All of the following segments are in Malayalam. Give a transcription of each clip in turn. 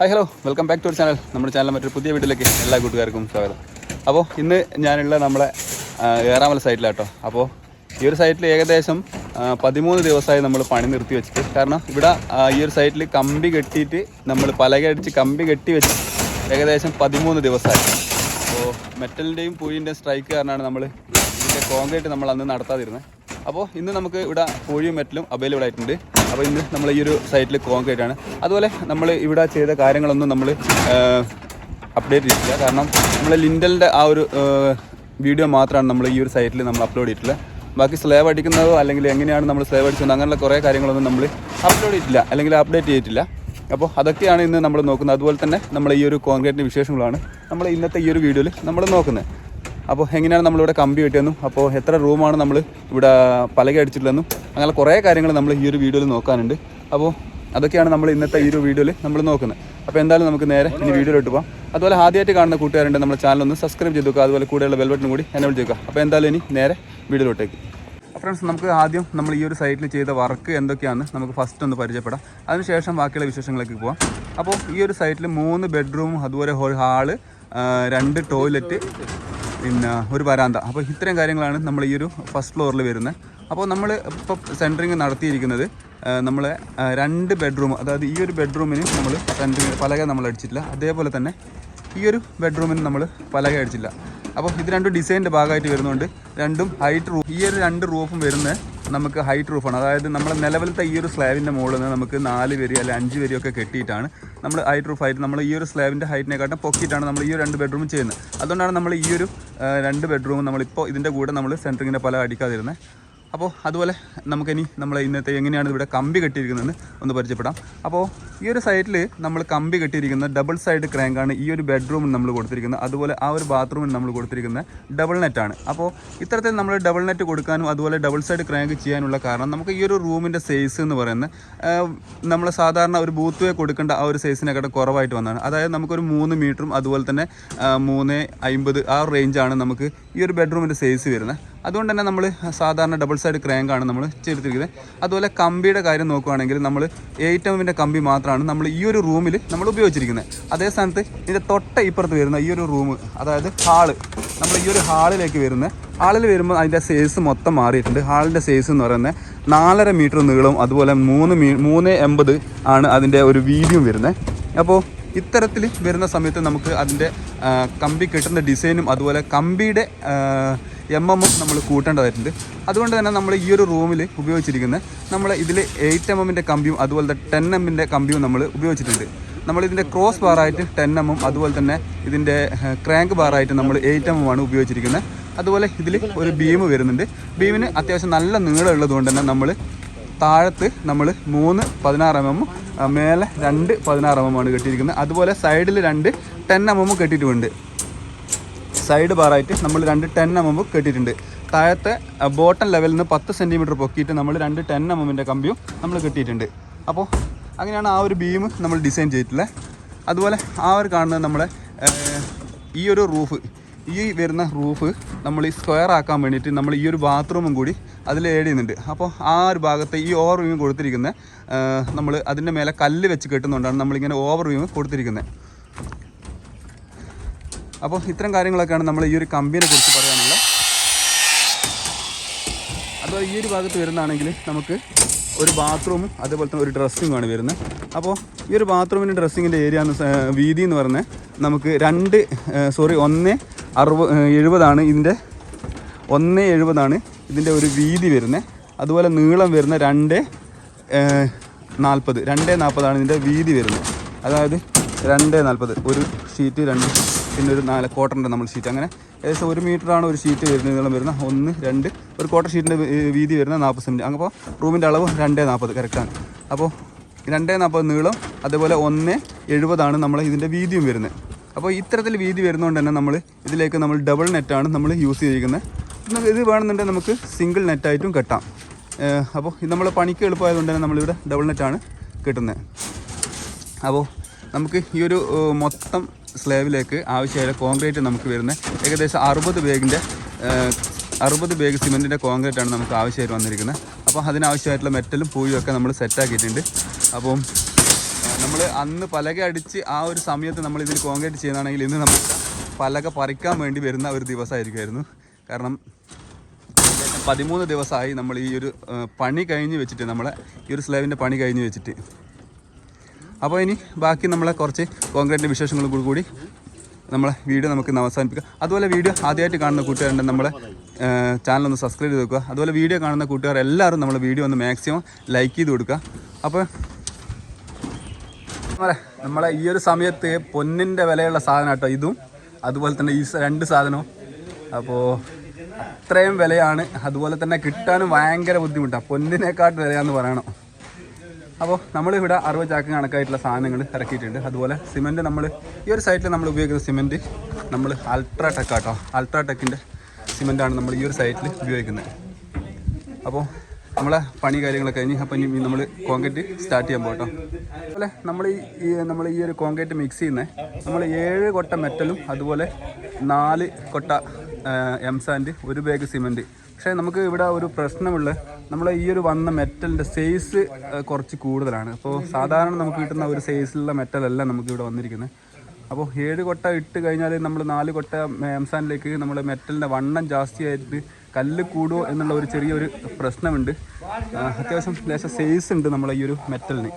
Hi hello welcome back to channel നമ്മുടെ ചാനൽ മറ്റൊരു പുതിയ വീട്ടിലേക്ക് എല്ലാ കൂട്ടുകാർക്കും സ്വാഗതം. അപ്പോൾ ഇന്ന് ഞാനുള്ള നമ്മളെ ഏറാമല സൈറ്റിലാട്ടോ അപ്പോൾ ഈ ഒരു സൈറ്റിൽ ഏകദേശം പതിമൂന്ന് ദിവസമായി നമ്മൾ പണി നിർത്തി വെച്ചിട്ട്. കാരണം ഇവിടെ ഈ ഒരു സൈറ്റിൽ കമ്പി കെട്ടിയിട്ട് നമ്മൾ പലക അടിച്ച് കമ്പി കെട്ടി വെച്ച് ഏകദേശം പതിമൂന്ന് ദിവസമായി. അപ്പോൾ മെറ്റലിന്റെയും പൂഴിന്റെയും സ്ട്രൈക്ക് കാരണമാണ് നമ്മൾ ഇതിന്റെ കോൺക്രീറ്റ് നമ്മൾ അന്ന് നടത്താതിരുന്നത് അപ്പോൾ ഇന്ന് നമുക്ക് ഇവിടെ പൂഴിയും മെറ്റലും അവൈലബിൾ ആയിട്ടുണ്ട്. അപ്പോൾ ഇന്ന് നമ്മൾ ഈ ഒരു സൈറ്റിൽ കോൺക്രീറ്റ് ആണ്. അതുപോലെ നമ്മൾ ഇവിടെ ചെയ്ത കാര്യങ്ങളൊന്നും നമ്മൾ അപ്ഡേറ്റ് ചെയ്തിട്ടില്ല. കാരണം നമ്മൾ ലിൻഡലിന്റെ ആ ഒരു വീഡിയോ മാത്രമാണ് നമ്മൾ ഈ ഒരു സൈറ്റിൽ നമ്മൾ അപ്ലോഡ് ചെയ്തിട്ടുള്ളത് ബാക്കി സ്ലേവ് അടിക്കുന്നതോ അല്ലെങ്കിൽ എങ്ങനെയാണ് നമ്മൾ സ്ലേവ് അടിച്ചത് അങ്ങനെയുള്ള കുറേ കാര്യങ്ങളൊന്നും നമ്മൾ അപ്ലോഡ് ചെയ്തിട്ടില്ല. അല്ലെങ്കിൽ അപ്ഡേറ്റ് ചെയ്തിട്ടില്ല. അപ്പോൾ അതൊക്കെയാണ് ഇന്ന് നമ്മൾ നോക്കുന്നത്. അതുപോലെ തന്നെ നമ്മൾ ഈ ഒരു കോൺക്രീറ്റിന്റെ വിശേഷങ്ങളാണ് നമ്മൾ ഇന്നത്തെ ഈ ഒരു വീഡിയോയിൽ നമ്മൾ നോക്കുന്നത്. അപ്പോൾ എങ്ങനെയാണ് നമ്മളിവിടെ കമ്പി കിട്ടിയെന്നും അപ്പോൾ എത്ര റൂമാണ് നമ്മൾ ഇവിടെ പലക അടിച്ചിട്ടുള്ളതെന്നും അങ്ങനെ കുറേ കാര്യങ്ങൾ നമ്മൾ ഈ ഒരു വീഡിയോയിൽ നോക്കാനുണ്ട്. അപ്പോൾ അതൊക്കെയാണ് നമ്മൾ ഇന്നത്തെ ഈ ഒരു വീഡിയോയിൽ നമ്മൾ നോക്കുന്നത്. അപ്പോൾ എന്തായാലും നമുക്ക് നേരെ ഇനി വീഡിയോയിലോട്ട് പോകാം അതുപോലെ ആദ്യമായിട്ട് കാണുന്ന കൂട്ടുകാരുണ്ട് നമ്മുടെ ചാനൽ ഒന്ന് സബ്സ്ക്രൈബ് ചെയ്തു വെക്കുക. അതുപോലെ കൂടെയുള്ള ബെൽബട്ടനും കൂടി എന്നെ വിളിച്ചേക്കുക അപ്പോൾ എന്തായാലും ഇനി നേരെ വീഡിയോയിലോട്ടേക്ക്. ഫ്രണ്ട്സ് നമുക്ക് ആദ്യം നമ്മൾ ഈ ഒരു സൈറ്റിൽ ചെയ്ത വർക്ക് എന്തൊക്കെയാണെന്ന് നമുക്ക് ഫസ്റ്റ് ഒന്ന് പരിചയപ്പെടാം. അതിനുശേഷം ബാക്കിയുള്ള വിശേഷങ്ങളൊക്കെ പോകാം അപ്പോൾ ഈ ഒരു സൈറ്റിൽ മൂന്ന് ബെഡ്റൂം അതുപോലെ ഹോൾ ഹാൾ രണ്ട് ടോയ്ലറ്റ് പിന്നെ ഒരു വരാന്ത. അപ്പോൾ ഇത്രയും കാര്യങ്ങളാണ് നമ്മൾ ഈ ഒരു ഫസ്റ്റ് ഫ്ലോറിൽ വരുന്നത് അപ്പോൾ നമ്മൾ ഇപ്പോൾ സെന്ററിങ് നടത്തിയിരിക്കുന്നത് നമ്മൾ രണ്ട് ബെഡ്റൂം അതായത് ഈ ഒരു ബെഡ്റൂമിന് നമ്മൾ സെന്ററിങ് പലക നമ്മൾ അടിച്ചിട്ടില്ല. അതേപോലെ തന്നെ ഈ ഒരു ബെഡ്റൂമിന് നമ്മൾ പലക അടിച്ചില്ല അപ്പോൾ ഇത് രണ്ടും ഡിസൈനിന്റെ ഭാഗമായിട്ട് വരുന്നുണ്ട്. രണ്ടും ഹൈറ്റ് റൂഫ് ഈ ഒരു രണ്ട് റൂഫും വരുന്നത് നമുക്ക് ഹൈറ്റ് റൂഫാണ് അതായത് നമ്മൾ നിലവിലത്തെ ഈ ഒരു സ്ലാബിന്റെ മുകളിൽ നിന്ന് നമുക്ക് നാല് വരി അല്ലെങ്കിൽ അഞ്ച് വരിയൊക്കെ കെട്ടിയിട്ടാണ് നമ്മൾ ഹൈറ്റ് റൂഫായിട്ട് നമ്മൾ ഈ ഒരു സ്ലാബിന്റെ ഹൈറ്റിനെക്കാട്ടും പൊക്കിയിട്ടാണ് നമ്മൾ ഈ രണ്ട് ബെഡ്റൂം ചെയ്യുന്നത്. അതുകൊണ്ടാണ് നമ്മൾ ഈ ഒരു രണ്ട് ബെഡ്റൂം നമ്മളിപ്പോൾ ഇതിന്റെ കൂടെ നമ്മൾ സെന്ററിങ്ങിന്റെ പല അടിക്കാതിരുന്നത് അപ്പോൾ അതുപോലെ നമുക്കിനി നമ്മൾ ഇന്നത്തെ എങ്ങനെയാണ് ഇവിടെ കമ്പി കെട്ടിയിരിക്കുന്നതെന്ന് ഒന്ന് പരിചയപ്പെടാം. അപ്പോൾ ഈ ഒരു സൈഡിൽ നമ്മൾ കമ്പി കെട്ടിയിരിക്കുന്ന ഡബിൾ സൈഡ് ക്രാങ്കാണ് ഈ ഒരു ബെഡ്റൂമിൽ നമ്മൾ കൊടുത്തിരിക്കുന്നത്. അതുപോലെ ആ ഒരു ബാത്റൂമിൽ നമ്മൾ കൊടുത്തിരിക്കുന്ന ഡബിൾ നെറ്റാണ് അപ്പോൾ ഇത്തരത്തിൽ നമ്മൾ ഡബിൾ നെറ്റ് കൊടുക്കാനും അതുപോലെ ഡബിൾ സൈഡ് ക്രാങ്ക് ചെയ്യാനുള്ള കാരണം നമുക്ക് ഈ ഒരു റൂമിന്റെ സൈസ് എന്ന് പറയുന്നത് നമ്മൾ സാധാരണ ഒരു ബൂത്ത് വേ കൊടുക്കേണ്ട ആ ഒരു സൈസിനെക്കാട്ട് കുറവായിട്ട് വന്നതാണ്. അതായത് നമുക്കൊരു മൂന്ന് മീറ്ററും അതുപോലെ തന്നെ മൂന്ന് അമ്പത് ആ റേഞ്ചാണ് നമുക്ക് ഈ ഒരു ബെഡ്റൂമിന്റെ സൈസ് വരുന്നത്. അതുകൊണ്ട് തന്നെ നമ്മൾ സാധാരണ ഡബിൾ സൈഡ് ക്രാങ്കാണ് നമ്മൾ ചെയ്തിരിക്കുന്നത് അതുപോലെ കമ്പിയുടെ കാര്യം നോക്കുകയാണെങ്കിൽ നമ്മൾ എയ്റ്റ് എമ്മിന്റെ കമ്പി മാത്രമാണ് നമ്മൾ ഈ ഒരു റൂമിൽ നമ്മൾ ഉപയോഗിച്ചിരിക്കുന്നത്. അതേ സ്ഥാനത്ത് ഇതിന്റെ തൊട്ട ഇപ്പുറത്ത് വരുന്ന ഈ ഒരു റൂം അതായത് ഹാൾ നമ്മൾ ഈ ഒരു ഹാളിലേക്ക് വരുന്ന ഹാളിൽ വരുമ്പോൾ അതിന്റെ സൈസ് മൊത്തം മാറിയിട്ടുണ്ട്. ഹാളിന്റെ സൈസ് എന്ന് പറയുന്നത് നാലര മീറ്റർ നീളവും അതുപോലെ മൂന്ന് മീ മൂന്ന് എൺപത് ആണ് അതിന്റെ ഒരു വീതിയും വരുന്നത്. അപ്പോൾ ഇത്തരത്തിൽ വരുന്ന സമയത്ത് നമുക്ക് അതിന്റെ കമ്പി കിട്ടുന്ന ഡിസൈനും അതുപോലെ കമ്പിയുടെ എം എമ്മും നമ്മൾ കൂട്ടേണ്ടതായിട്ടുണ്ട്. അതുകൊണ്ട് തന്നെ നമ്മൾ ഈ ഒരു റൂമിൽ ഉപയോഗിച്ചിരിക്കുന്ന നമ്മൾ ഇതിൽ എയ്റ്റ് എം എമ്മിന്റെ കമ്പിയും അതുപോലെ ടെൻ എമ്മിന്റെ കമ്പിയും നമ്മൾ ഉപയോഗിച്ചിട്ടുണ്ട്. നമ്മൾ ഇതിന്റെ ക്രോസ് ബാറായിട്ട് ടെൻ എമ്മും അതുപോലെ തന്നെ ഇതിന്റെ ക്രാങ്ക് ബാറായിട്ട് നമ്മൾ എയ്റ്റ് എമ്മുമാണ് ഉപയോഗിച്ചിരിക്കുന്നത്. അതുപോലെ ഇതിൽ ഒരു ബീം വരുന്നുണ്ട്. ബീമിന് അത്യാവശ്യം നല്ല നീളം ഉള്ളതുകൊണ്ട് തന്നെ നമ്മൾ താഴത്ത് നമ്മൾ മൂന്ന് പതിനാറ് എം എമ്മും മേലെ രണ്ട് പതിനാറ് എം എം ആണ് കെട്ടിയിരിക്കുന്നത്. അതുപോലെ സൈഡിൽ രണ്ട് ടെൻ എം എമ്മും കെട്ടിയിട്ടുമുണ്ട് സൈഡ് ബാറായിട്ട് നമ്മൾ രണ്ട് ടെൻ എം എം കെട്ടിയിട്ടുണ്ട്. താഴത്തെ ബോട്ടം ലെവലിൽ നിന്ന് പത്ത് സെന്റിമീറ്റർ പൊക്കിയിട്ട് നമ്മൾ രണ്ട് ടെൻ എം എമ്മിന്റെ കമ്പിയും നമ്മൾ കെട്ടിയിട്ടുണ്ട്. അപ്പോൾ അങ്ങനെയാണ് ആ ഒരു ബീം നമ്മൾ ഡിസൈൻ ചെയ്തിട്ടുള്ളത് അതുപോലെ ആ ഒരു കാണുന്നത് നമ്മുടെ ഈ ഒരു റൂഫ് ഈ വരുന്ന റൂഫ് നമ്മൾ ഈ സ്ക്വയർ ആക്കാൻ വേണ്ടിയിട്ട് നമ്മൾ ഈ ഒരു ബാത്റൂമും കൂടി അതിൽ ഏഡ് ചെയ്യുന്നുണ്ട്. അപ്പോൾ ആ ഒരു ഭാഗത്ത് ഈ ഓവർ വ്യൂ കൊടുത്തിരിക്കുന്ന നമ്മൾ അതിന്റെ മേലെ കല്ല് വെച്ച് കെട്ടുന്നുകൊണ്ടാണ് നമ്മളിങ്ങനെ ഓവർ വ്യൂ കൊടുത്തിരിക്കുന്നത് അപ്പോൾ ഇത്തരം കാര്യങ്ങളൊക്കെയാണ് നമ്മൾ ഈ ഒരു കമ്പിനെ കുറിച്ച് പറയാനുള്ളത് അതുപോലെ ഈ ഒരു ഭാഗത്ത് വരുന്നതാണെങ്കിൽ നമുക്ക് ഒരു ബാത്റൂമും അതുപോലെ തന്നെ ഒരു ഡ്രസ്സിങ്ങുമാണ് വരുന്നത് അപ്പോൾ ഈ ഒരു ബാത്റൂമിന്റെ ഡ്രസ്സിങ്ങിന്റെ ഏരിയ എന്ന് വീതി എന്ന് പറഞ്ഞാൽ നമുക്ക് രണ്ട് സോറി ഒന്ന് അറുപത് എഴുപതാണ് ഇതിന്റെ ഒന്ന് എഴുപതാണ് ഇതിന്റെ ഒരു വീതി വരുന്നത് അതുപോലെ നീളം വരുന്ന രണ്ട് നാൽപ്പത്. രണ്ട് നാൽപ്പതാണ് ഇതിന്റെ വീതി വരുന്നത്. അതായത് രണ്ട് നാൽപ്പത്. ഒരു ഷീറ്റ് രണ്ട് പിന്നെ ഒരു നാല് കോട്ടറിന്റെ നമ്മൾ ഷീറ്റ്. അങ്ങനെ ഏകദേശം ഒരു മീറ്ററാണ് ഒരു ഷീറ്റ് വരുന്നത് നീളം വരുന്ന. ഒന്ന് രണ്ട് ഒരു ക്വാർട്ടർ ഷീറ്റിന്റെ വീതി വരുന്ന നാൽപ്പത് സെന്റ് അപ്പോൾ റൂമിന്റെ അളവ് രണ്ട് നാൽപ്പത്. കറക്റ്റാണ് അപ്പോൾ രണ്ട് നാൽപ്പത് നീളം അതേപോലെ ഒന്ന് എഴുപതാണ് നമ്മൾ ഇതിന്റെ വീതിയും വരുന്നത്. അപ്പോൾ ഇത്തരത്തിൽ വീതി വരുന്നതുകൊണ്ട് തന്നെ നമ്മൾ ഇതിലേക്ക് നമ്മൾ ഡബിൾ നെറ്റാണ് നമ്മൾ യൂസ് ചെയ്തിരിക്കുന്നത്. ഇത് വേണമെന്നുണ്ടെങ്കിൽ നമുക്ക് സിംഗിൾ നെറ്റായിട്ടും കെട്ടാം. അപ്പോൾ ഇത് നമ്മൾ പണിക്ക് എളുപ്പമായതുകൊണ്ട് തന്നെ നമ്മളിവിടെ ഡബിൾ നെറ്റാണ് കിട്ടുന്നത് അപ്പോൾ നമുക്ക് ഈ ഒരു മൊത്തം സ്ലാബിലേക്ക് ആവശ്യമായ കോൺക്രീറ്റ് നമുക്ക് വരുന്നത് ഏകദേശം അറുപത് ബേഗിന്റെ അറുപത് ബേഗ് സിമെന്റിന്റെ കോൺക്രീറ്റ് ആണ് നമുക്ക് ആവശ്യമായിട്ട് വന്നിരിക്കുന്നത് അപ്പോൾ അതിനാവശ്യമായിട്ടുള്ള മെറ്റലും പൂയും ഒക്കെ നമ്മൾ സെറ്റാക്കിയിട്ടുണ്ട് അപ്പം നമ്മൾ അന്ന് പലക അടിച്ച് ആ ഒരു സമയത്ത് നമ്മൾ ഇതിൽ കോൺക്രീറ്റ് ചെയ്യുന്നതാണെങ്കിൽ ഇന്ന് നമുക്ക് പലക പറിക്കാൻ വേണ്ടി വരുന്ന ഒരു ദിവസമായിരിക്കുമായിരുന്നു. കാരണം പതിമൂന്ന് ദിവസമായി നമ്മൾ ഈ ഒരു പണി കഴിഞ്ഞ് വെച്ചിട്ട് നമ്മളെ ഈ ഒരു സ്ലാബിന്റെ പണി കഴിഞ്ഞ് വെച്ചിട്ട്. അപ്പോൾ ഇനി ബാക്കി നമ്മളെ കുറച്ച് കോൺക്രീറ്റിന്റെ വിശേഷങ്ങളും കൂടി കൂടി നമ്മളെ വീഡിയോ നമുക്ക് ഇന്ന് അവസാനിപ്പിക്കാം. അതുപോലെ വീഡിയോ ആദ്യമായിട്ട് കാണുന്ന കൂട്ടുകാരുണ്ട് നമ്മളെ ചാനൽ ഒന്ന് സബ്സ്ക്രൈബ് ചെയ്ത് വെക്കുക. അതുപോലെ വീഡിയോ കാണുന്ന കൂട്ടുകാർ എല്ലാവരും നമ്മളെ വീഡിയോ ഒന്ന് മാക്സിമം ലൈക്ക് ചെയ്ത് കൊടുക്കുക. അപ്പോൾ നമ്മളെ ഈ ഒരു സമയത്ത് പൊന്നിന്റെ വിലയുള്ള സാധനം കേട്ടോ ഇതും. അതുപോലെ തന്നെ ഈ രണ്ട് സാധനവും. അപ്പോൾ അത്രയും വിലയാണ്. അതുപോലെ തന്നെ കിട്ടാനും ഭയങ്കര ബുദ്ധിമുട്ടാണ് പൊന്നിനെക്കാട്ട് വിലയാന്ന് പറയണം. അപ്പോൾ നമ്മളിവിടെ അറുപത് ചാക്ക് കണക്കായിട്ടുള്ള സാധനങ്ങൾ ഇറക്കിയിട്ടുണ്ട്. അതുപോലെ സിമെന്റ് നമ്മൾ ഈ ഒരു സൈറ്റിൽ നമ്മൾ ഉപയോഗിക്കുന്ന സിമെന്റ് നമ്മൾ അൾട്രാടെക് ആട്ടോ. അൾട്രാടെക്കിന്റെ സിമെന്റാണ് നമ്മൾ ഈ ഒരു സൈറ്റിൽ ഉപയോഗിക്കുന്നത്. അപ്പോൾ നമ്മളെ പണി കാര്യങ്ങളൊക്കെ കഴിഞ്ഞ് അപ്പം ഇനി നമ്മൾ കോൺക്രീറ്റ് സ്റ്റാർട്ട് ചെയ്യാൻ പോട്ടോ അതുപോലെ നമ്മൾ ഈ- നമ്മൾ ഈ ഒരു കോൺക്രീറ്റ് മിക്സ് ചെയ്യുന്നത് നമ്മൾ ഏഴ് കൊട്ട മെറ്റലും അതുപോലെ നാല് കൊട്ട എം സാൻഡ് ഒരു ബാഗ് സിമെന്റ് പക്ഷേ നമുക്ക് ഇവിടെ ഒരു പ്രശ്നമുള്ള നമ്മൾ ഈ ഒരു വന്ന മെറ്റലിന്റെ സൈസ് കുറച്ച് കൂടുതലാണ്. അപ്പോൾ സാധാരണ നമുക്ക് കിട്ടുന്ന ഒരു സൈസിലുള്ള മെറ്റലല്ല നമുക്ക് ഇവിടെ വന്നിരിക്കുന്നത്. അപ്പോൾ ഏഴ് കൊട്ട ഇട്ട് കഴിഞ്ഞാൽ നമ്മൾ നാല് കൊട്ട എംസാനിലേക്ക് നമ്മൾ മെറ്റലിന്റെ വണ്ണം ജാസ്തിയായിട്ട് കല്ല് കൂടുമോ എന്നുള്ള ഒരു ചെറിയൊരു പ്രശ്നമുണ്ട്. അത്യാവശ്യം ലേശം സൈസ് ഉണ്ട് നമ്മളെ ഈ ഒരു മെറ്റലിന്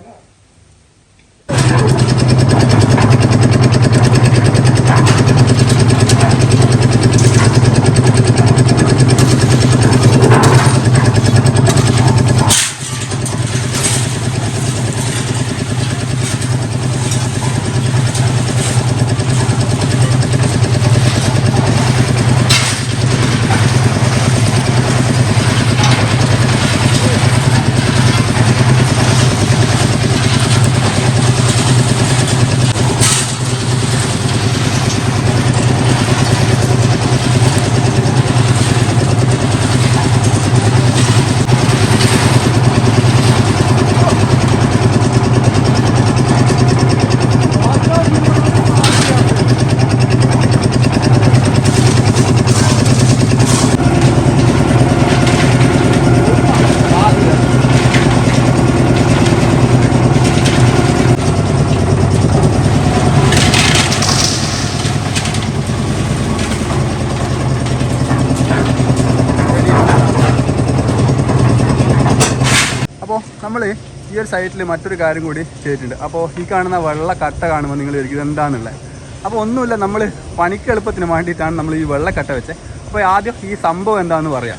അപ്പോൾ നമ്മൾ ഈ ഒരു സൈറ്റിൽ മറ്റൊരു കാര്യം കൂടി ചെയ്തിട്ടുണ്ട്. അപ്പോൾ ഈ കാണുന്ന വെള്ള കട്ട കാണുമ്പോൾ നിങ്ങൾ ഇത് എന്താണെന്നുള്ളത് അപ്പോൾ ഒന്നുമില്ല നമ്മൾ പണിക്ക് എളുപ്പത്തിന് വേണ്ടിയിട്ടാണ് നമ്മൾ ഈ വെള്ളക്കട്ട വെച്ചത് അപ്പോൾ ആദ്യം ഈ സംഭവം എന്താണെന്ന് പറയാം.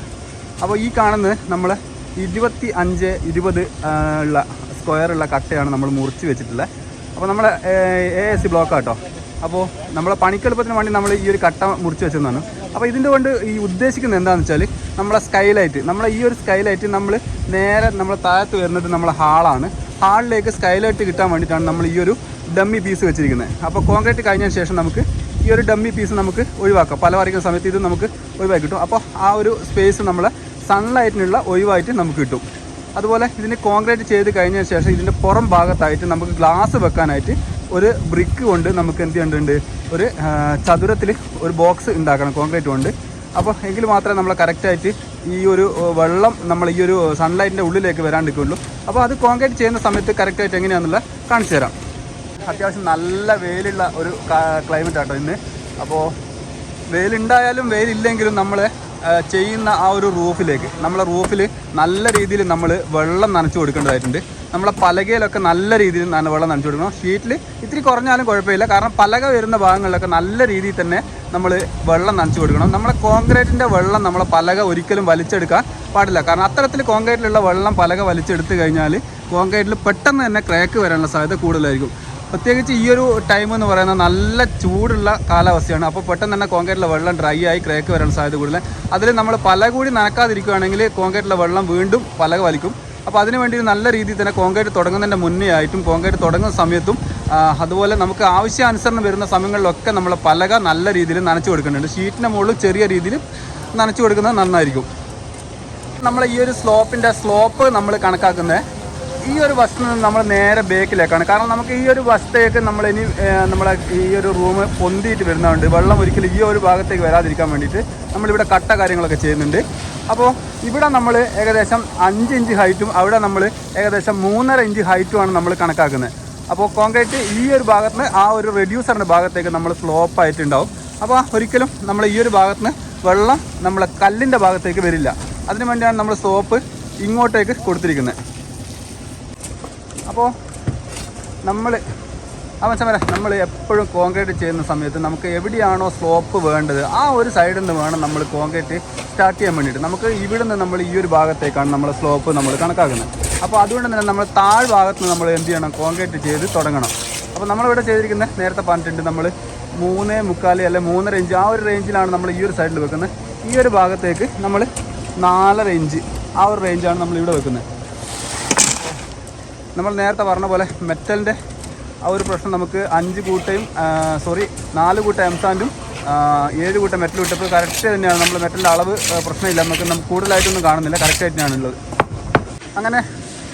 അപ്പോൾ ഈ കാണുന്നത് നമ്മൾ ഇരുപത്തി അഞ്ച് ഇരുപത് ഉള്ള സ്ക്വയറുള്ള കട്ടയാണ് നമ്മൾ മുറിച്ച് വെച്ചിട്ടുള്ളത്. അപ്പോൾ നമ്മളെ എ എസ് സി ബ്ലോക്ക് കേട്ടോ അപ്പോൾ നമ്മളെ പണിക്കെളുപ്പത്തിന് വേണ്ടി നമ്മൾ ഈ ഒരു കട്ട മുറിച്ച് വെച്ചതാണ് അപ്പോൾ ഇതിന്റെ കൊണ്ട് ഈ ഉദ്ദേശിക്കുന്നത് എന്താണെന്ന് വെച്ചാൽ നമ്മളെ സ്കൈലൈറ്റ് നമ്മളെ ഈ ഒരു സ്കൈലൈറ്റ് നമ്മൾ നേരെ നമ്മളെ താഴത്ത് വരുന്നത് നമ്മളെ ഹാളാണ് ഹാളിലേക്ക് സ്കൈലൈറ്റ് കിട്ടാൻ വേണ്ടിയിട്ടാണ് നമ്മൾ ഈ ഒരു ഡമ്മി പീസ് വെച്ചിരിക്കുന്നത്. അപ്പോൾ കോൺക്രീറ്റ് കഴിഞ്ഞതിന് ശേഷം നമുക്ക് ഈ ഒരു ഡമ്മി പീസ് നമുക്ക് ഒഴിവാക്കാം. പല വരയ്ക്കുന്ന സമയത്ത് ഇത് നമുക്ക് ഒഴിവാക്കി കിട്ടും. അപ്പോൾ ആ ഒരു സ്പേസ് നമ്മളെ സൺലൈറ്റിനുള്ള ഒഴിവായിട്ട് നമുക്ക് കിട്ടും. അതുപോലെ ഇതിന് കോൺക്രീറ്റ് ചെയ്ത് കഴിഞ്ഞതിന് ശേഷം ഇതിന്റെ പുറം ഭാഗത്തായിട്ട് നമുക്ക് ഗ്ലാസ് വെക്കാനായിട്ട് ഒരു ബ്രിക്ക് കൊണ്ട് നമുക്ക് എന്ത് ചെയ്യേണ്ടതുണ്ട്? ഒരു ചതുരത്തിൽ ഒരു ബോക്സ് ഉണ്ടാക്കണം കോൺക്രീറ്റ് കൊണ്ട്. അപ്പോൾ എങ്കിൽ മാത്രമേ നമ്മൾ കറക്റ്റായിട്ട് ഈ ഒരു വെള്ളം നമ്മൾ ഈ ഒരു സൺലൈറ്റിന്റെ ഉള്ളിലേക്ക് വരാണ്ടിരിക്കുള്ളൂ. അപ്പോൾ അത് കോൺക്രീറ്റ് ചെയ്യുന്ന സമയത്ത് കറക്റ്റായിട്ട് എങ്ങനെയാണെന്നുള്ള കാണിച്ചു തരാം. അത്യാവശ്യം നല്ല വെയിലുള്ള ഒരു ക്ലൈമറ്റ് ആട്ടോ ഇന്ന്. അപ്പോൾ വെയിലുണ്ടായാലും വെയിലില്ലെങ്കിലും നമ്മൾ ചെയ്യുന്ന ആ ഒരു റൂഫിലേക്ക് നമ്മളെ റൂഫിൽ നല്ല രീതിയിൽ നമ്മൾ വെള്ളം നനച്ചു കൊടുക്കേണ്ടതായിട്ടുണ്ട്. നമ്മളെ പലകയിലൊക്കെ നല്ല രീതിയിൽ നന വെള്ളം നനച്ചു കൊടുക്കണം. ഷീറ്റിൽ ഇത്തിരി കുറഞ്ഞാലും കുഴപ്പമില്ല. കാരണം പലക വരുന്ന ഭാഗങ്ങളിലൊക്കെ നല്ല രീതിയിൽ തന്നെ നമ്മൾ വെള്ളം നനച്ചു കൊടുക്കണം. നമ്മളെ കോൺക്രീറ്റിന്റെ വെള്ളം നമ്മളെ പലക ഒരിക്കലും വലിച്ചെടുക്കാൻ പാടില്ല. കാരണം അത്തരത്തിൽ കോൺക്രീറ്റിലുള്ള വെള്ളം പലക വലിച്ചെടുത്ത് കഴിഞ്ഞാൽ കോൺക്രീറ്റിൽ പെട്ടെന്ന് തന്നെ ക്രാക്ക് വരാനുള്ള സാധ്യത കൂടുതലായിരിക്കും. പ്രത്യേകിച്ച് ഈ ഒരു ടൈം എന്ന് പറയുന്നത് നല്ല ചൂടുള്ള കാലാവസ്ഥയാണ്. അപ്പോൾ പെട്ടെന്ന് തന്നെ കോൺക്രീറ്റിലെ വെള്ളം ഡ്രൈ ആയി ക്രേക്ക് വരാൻ സാധ്യത കൂടുതൽ. അതിൽ നമ്മൾ പല കൂടി നനക്കാതിരിക്കുകയാണെങ്കിൽ കോൺക്രീറ്റിലെ വെള്ളം വീണ്ടും പലക വലിക്കും. അപ്പോൾ അതിന് വേണ്ടി നല്ല രീതിയിൽ തന്നെ കോൺക്രീറ്റ് തുടങ്ങുന്നതിന്റെ മുന്നേ ആയിട്ടും കോൺക്രീറ്റ് തുടങ്ങുന്ന സമയത്തും അതുപോലെ നമുക്ക് ആവശ്യാനുസരണം വരുന്ന സമയങ്ങളിലൊക്കെ നമ്മൾ പലക നല്ല രീതിയിൽ നനച്ചു കൊടുക്കുന്നുണ്ട്. ഷീറ്റിന്റെ മുകളിൽ ചെറിയ രീതിയിൽ നനച്ചു കൊടുക്കുന്നത് നന്നായിരിക്കും. നമ്മൾ ഈ ഒരു സ്ലോപ്പിന്റെ സ്ലോപ്പ് നമ്മൾ കണക്കാക്കുന്നത് ഈ ഒരു വസ്തു നമ്മൾ നേരെ ബേക്കിലേക്കാണ്. കാരണം നമുക്ക് ഈ ഒരു വസ്തുത്തേക്ക് നമ്മൾ ഇനി നമ്മളെ ഈ ഒരു റൂം പൊന്തിയിട്ട് വരുന്നതുകൊണ്ട് വെള്ളം ഒരിക്കലും ഈ ഒരു ഭാഗത്തേക്ക് വരാതിരിക്കാൻ വേണ്ടിയിട്ട് നമ്മളിവിടെ കട്ട കാര്യങ്ങളൊക്കെ ചെയ്യുന്നുണ്ട്. അപ്പോൾ ഇവിടെ നമ്മൾ ഏകദേശം അഞ്ച് ഇഞ്ച് ഹൈറ്റും അവിടെ നമ്മൾ ഏകദേശം മൂന്നര ഇഞ്ച് ഹൈറ്റുമാണ് നമ്മൾ കണക്കാക്കുന്നത്. അപ്പോൾ കോൺക്രീറ്റ് ഈ ഒരു ഭാഗത്ത് നിന്ന് ആ ഒരു റെഡ്യൂസറിന്റെ ഭാഗത്തേക്ക് നമ്മൾ സ്ലോപ്പ് ആയിട്ടുണ്ടാവും. അപ്പോൾ ഒരിക്കലും നമ്മൾ ഈ ഒരു ഭാഗത്ത് നിന്ന് വെള്ളം നമ്മളെ കല്ലിന്റെ ഭാഗത്തേക്ക് വരില്ല. അതിനു വേണ്ടിയാണ് നമ്മൾ സോപ്പ് ഇങ്ങോട്ടേക്ക് കൊടുത്തിരിക്കുന്നത്. അപ്പോൾ നമ്മൾ ആ മച്ചമര നമ്മൾ എപ്പോഴും കോൺക്രീറ്റ് ചെയ്യുന്ന സമയത്ത് നമുക്ക് എവിടെയാണോ സ്ലോപ്പ് വേണ്ടത് ആ ഒരു സൈഡിൽ നിന്ന് വേണം നമ്മൾ കോൺക്രീറ്റ് സ്റ്റാർട്ട് ചെയ്യാൻ വേണ്ടിയിട്ട്. നമുക്ക് ഇവിടെ നിന്ന് നമ്മൾ ഈ ഒരു ഭാഗത്തേക്കാണ് നമ്മൾ സ്ലോപ്പ് നമ്മൾ കണക്കാക്കുന്നത്. അപ്പോൾ അതുകൊണ്ട് തന്നെ നമ്മൾ താഴ് ഭാഗത്ത് നമ്മൾ എന്ത് ചെയ്യണം? കോൺക്രീറ്റ് ചെയ്ത് തുടങ്ങണം. അപ്പോൾ നമ്മളിവിടെ ചെയ്തിരിക്കുന്ന? നേരത്തെ പറഞ്ഞിട്ടുണ്ട് നമ്മൾ മൂന്ന് മുക്കാൽ അല്ലെ മൂന്നര ഇഞ്ച് ആ ഒരു റേഞ്ചിലാണ് നമ്മൾ ഈ ഒരു സൈഡിൽ വെക്കുന്നത്. ഈ ഒരു ഭാഗത്തേക്ക് നമ്മൾ നാലര ഇഞ്ച് ആ ഒരു റേഞ്ചാണ് നമ്മൾ ഇവിടെ വെക്കുന്നത്. നമ്മൾ നേരത്തെ പറഞ്ഞ പോലെ മെറ്റലിന്റെ ആ ഒരു പ്രശ്നം നമുക്ക് അഞ്ച് കൂട്ടയും സോറി നാല് കൂട്ട എംസാൻഡും ഏഴ് കൂട്ട മെറ്റൽ ഇട്ടപ്പോൾ കറക്റ്റ് തന്നെയാണ്. നമ്മൾ മെറ്റലിന്റെ അളവ് പ്രശ്നമില്ല. നമുക്ക് നമുക്ക് കൂടുതലായിട്ടൊന്നും കാണുന്നില്ല. കറക്റ്റ് ആയിട്ടാണ് ഉള്ളത്. അങ്ങനെ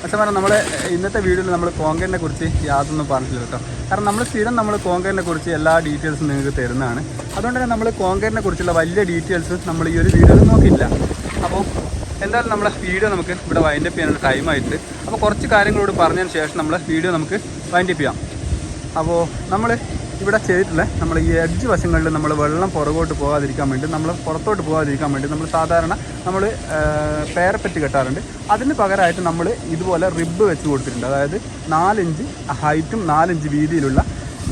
അച്ഛന്മാരെ നമ്മൾ ഇന്നത്തെ വീഡിയോയിൽ നമ്മൾ കോങ്കറിനെ കുറിച്ച് യാതൊന്നും പറഞ്ഞില്ല കേട്ടോ. കാരണം നമ്മൾ സ്ഥിരം നമ്മൾ കോങ്കറിനെ കുറിച്ച് എല്ലാ ഡീറ്റെയിൽസും നിങ്ങൾക്ക് തരുന്നതാണ്. അതുകൊണ്ട് തന്നെ നമ്മൾ കോങ്കറിനെ കുറിച്ചുള്ള വലിയ ഡീറ്റെയിൽസ് നമ്മൾ ഈ ഒരു വീഡിയോയിൽ നോക്കിയില്ല അപ്പോൾ എന്തായാലും നമ്മുടെ വീഡിയോ നമുക്ക് ഇവിടെ വൈൻഡപ്പ് ചെയ്യാനുള്ള ടൈമായിട്ട് അപ്പോൾ കുറച്ച് കാര്യങ്ങളോട് പറഞ്ഞതിന് ശേഷം നമ്മൾ വീഡിയോ നമുക്ക് വൈൻഡപ്പ് ചെയ്യാം. അപ്പോൾ നമ്മൾ ഇവിടെ ചെയ്തിട്ടുള്ള നമ്മൾ ഈ എഡ്ജ് വശങ്ങളിൽ നമ്മൾ വെള്ളം പുറകോട്ട് പോകാതിരിക്കാൻ വേണ്ടി നമ്മൾ പുറത്തോട്ട് പോകാതിരിക്കാൻ വേണ്ടി നമ്മൾ സാധാരണ നമ്മൾ പേരപ്പറ്റി കെട്ടാറുണ്ട്. അതിന് പകരമായിട്ട് നമ്മൾ ഇതുപോലെ റിബ് വെച്ച് കൊടുത്തിട്ടുണ്ട്. അതായത് നാലിഞ്ച് ഹൈറ്റും നാലിഞ്ച് വീതിയിലുള്ള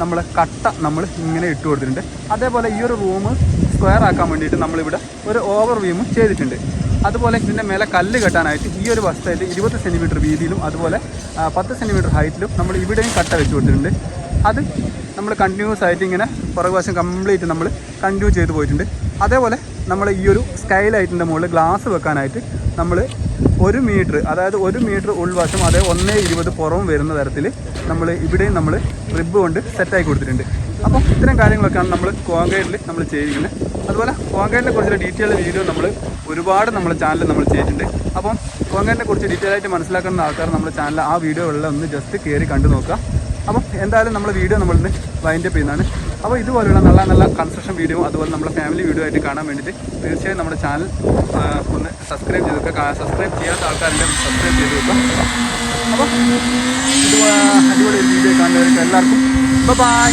നമ്മൾ കട്ട നമ്മൾ ഇങ്ങനെ ഇട്ട് കൊടുത്തിട്ടുണ്ട്. അതേപോലെ ഈ ഒരു റൂം സ്ക്വയർ ആക്കാൻ വേണ്ടിയിട്ട് നമ്മളിവിടെ ഒരു ഓവർ വ്യൂമും ചെയ്തിട്ടുണ്ട്. അതുപോലെ ഇതിന്റെ മേലെ കല്ല് കെട്ടാനായിട്ട് ഈ ഒരു വസ്തുവായിട്ട് ഇരുപത് സെന്റിമീറ്റർ വീതിയിലും അതുപോലെ പത്ത് സെന്റിമീറ്റർ ഹൈറ്റിലും നമ്മൾ ഇവിടെയും കട്ട വെച്ച് കൊടുത്തിട്ടുണ്ട്. അത് നമ്മൾ കണ്ടിന്യൂസ് ആയിട്ട് ഇങ്ങനെ പുറകുവശം കംപ്ലീറ്റ് നമ്മൾ കണ്ടിന്യൂ ചെയ്ത് പോയിട്ടുണ്ട്. അതേപോലെ നമ്മൾ ഈ ഒരു സ്കൈ ലൈറ്റിന്റെ മുകളിൽ ഗ്ലാസ് വെക്കാനായിട്ട് നമ്മൾ ഒരു മീറ്റർ അതായത് ഒരു മീറ്റർ ഉൾവശം അതേ ഒന്നേ ഇരുപത് പുറവും വരുന്ന തരത്തിൽ നമ്മൾ ഇവിടെയും നമ്മൾ റിബ് കൊണ്ട് സെറ്റാക്കി കൊടുത്തിട്ടുണ്ട്. അപ്പോൾ ഇത്തരം കാര്യങ്ങളൊക്കെയാണ് നമ്മൾ കോങ്കൈഡിൽ നമ്മൾ ചെയ്തിരിക്കുന്നത്. അതുപോലെ കോങ്കൈഡിനെ കുറിച്ചുള്ള ഡീറ്റെയിൽ വീഡിയോ നമ്മൾ ഒരുപാട് നമ്മൾ ചാനലിൽ നമ്മൾ ചെയ്തിട്ടുണ്ട്. അപ്പം കോങ്കൈഡിനെ കുറിച്ച് ഡീറ്റെയിൽ ആയിട്ട് മനസ്സിലാക്കുന്ന ആൾക്കാർ നമ്മുടെ ചാനൽ ആ വീഡിയോകളിൽ ഒന്ന് ജസ്റ്റ് കയറി കണ്ടു നോക്കുക. അപ്പം എന്തായാലും നമ്മൾ വീഡിയോ നമ്മളിന്ന് വൈൻഡപ്പ് ചെയ്യുന്നതാണ്. അപ്പോൾ ഇതുപോലുള്ള നല്ല നല്ല കൺസ്ട്രക്ഷൻ വീഡിയോ അതുപോലെ നമ്മുടെ ഫാമിലി വീഡിയോ ആയിട്ട് കാണാൻ വേണ്ടിയിട്ട് തീർച്ചയായും നമ്മുടെ ചാനൽ ഒന്ന് സബ്സ്ക്രൈബ് ചെയ്ത് വെക്കുക. സബ്സ്ക്രൈബ് ചെയ്യാത്ത ആൾക്കാരുടെ സബ്സ്ക്രൈബ് ചെയ്ത് വെക്കുക. അപ്പോൾ അടിപൊളി വീഡിയോ കാണുന്നവർക്ക് എല്ലാവർക്കും. ബൈ